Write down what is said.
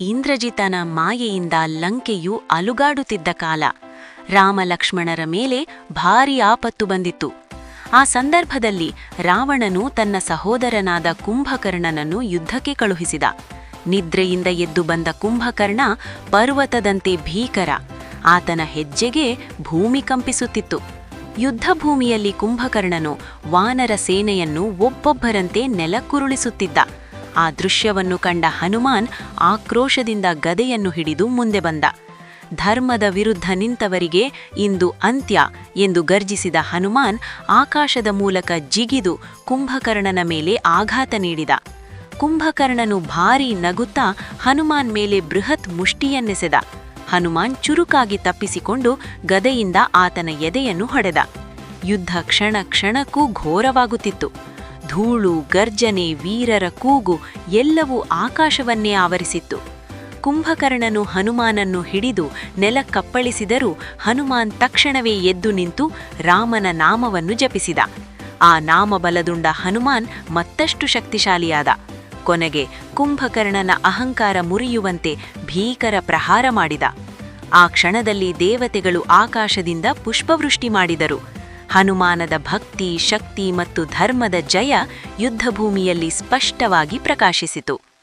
ಇಂದ್ರಜಿತನ ಮಾಯೆಯಿಂದ ಲಂಕೆಯು ಅಲುಗಾಡುತ್ತಿದ್ದ ಕಾಲ. ರಾಮಲಕ್ಷ್ಮಣರ ಮೇಲೆ ಭಾರಿ ಆಪತ್ತು ಬಂದಿತ್ತು. ಆ ಸಂದರ್ಭದಲ್ಲಿ ರಾವಣನು ತನ್ನ ಸಹೋದರನಾದ ಕುಂಭಕರ್ಣನನ್ನು ಯುದ್ಧಕ್ಕೆ ಕಳುಹಿಸಿದ. ನಿದ್ರೆಯಿಂದ ಎದ್ದು ಬಂದ ಕುಂಭಕರ್ಣ ಪರ್ವತದಂತೆ ಭೀಕರ. ಆತನ ಹೆಜ್ಜೆಗೆ ಭೂಮಿ ಕಂಪಿಸುತ್ತಿತ್ತು. ಯುದ್ಧಭೂಮಿಯಲ್ಲಿ ಕುಂಭಕರ್ಣನು ವಾನರ ಸೇನೆಯನ್ನು ಒಬ್ಬೊಬ್ಬರಂತೆ ನೆಲಕ್ಕುರುಳಿಸುತ್ತಿದ್ದ. ಆ ದೃಶ್ಯವನ್ನು ಕಂಡ ಹನುಮಾನ್ ಆಕ್ರೋಶದಿಂದ ಗದೆಯನ್ನು ಹಿಡಿದು ಮುಂದೆ ಬಂದ. ಧರ್ಮದ ವಿರುದ್ಧ ನಿಂತವರಿಗೆ ಇಂದು ಅಂತ್ಯ ಎಂದು ಗರ್ಜಿಸಿದ ಹನುಮಾನ್ ಆಕಾಶದ ಮೂಲಕ ಜಿಗಿದು ಕುಂಭಕರ್ಣನ ಮೇಲೆ ಆಘಾತ ನೀಡಿದ. ಕುಂಭಕರ್ಣನು ಭಾರೀ ನಗುತ್ತಾ ಹನುಮಾನ್ ಮೇಲೆ ಬೃಹತ್ ಮುಷ್ಟಿಯನ್ನೆಸೆದ. ಹನುಮಾನ್ ಚುರುಕಾಗಿ ತಪ್ಪಿಸಿಕೊಂಡು ಗದೆಯಿಂದ ಆತನ ಎದೆಯನ್ನು ಹೊಡೆದ. ಯುದ್ಧ ಕ್ಷಣ ಕ್ಷಣಕ್ಕೂ ಘೋರವಾಗುತ್ತಿತ್ತು. ಧೂಳು, ಗರ್ಜನೆ, ವೀರರ ಕೂಗು ಎಲ್ಲವೂ ಆಕಾಶವನ್ನೇ ಆವರಿಸಿತ್ತು. ಕುಂಭಕರ್ಣನು ಹನುಮಾನನ್ನು ಹಿಡಿದು ನೆಲಕ್ಕಪ್ಪಳಿಸಿದರೂ ಹನುಮಾನ್ ತಕ್ಷಣವೇ ಎದ್ದು ನಿಂತು ರಾಮನ ನಾಮವನ್ನು ಜಪಿಸಿದ. ಆ ನಾಮಬಲದುಂಡ ಹನುಮಾನ್ ಮತ್ತಷ್ಟು ಶಕ್ತಿಶಾಲಿಯಾದ. ಕೊನೆಗೆ ಕುಂಭಕರ್ಣನ ಅಹಂಕಾರ ಮುರಿಯುವಂತೆ ಭೀಕರ ಪ್ರಹಾರ ಮಾಡಿದ. ಆ ಕ್ಷಣದಲ್ಲಿ ದೇವತೆಗಳು ಆಕಾಶದಿಂದ ಪುಷ್ಪವೃಷ್ಟಿ ಮಾಡಿದರು. ಹನುಮಾನದ ಭಕ್ತಿ ಶಕ್ತಿ ಮತ್ತು ಧರ್ಮದ ಜಯ ಯುದ್ಧಭೂಮಿಯಲ್ಲಿ ಸ್ಪಷ್ಟವಾಗಿ ಪ್ರಕಾಶಿಸಿತು.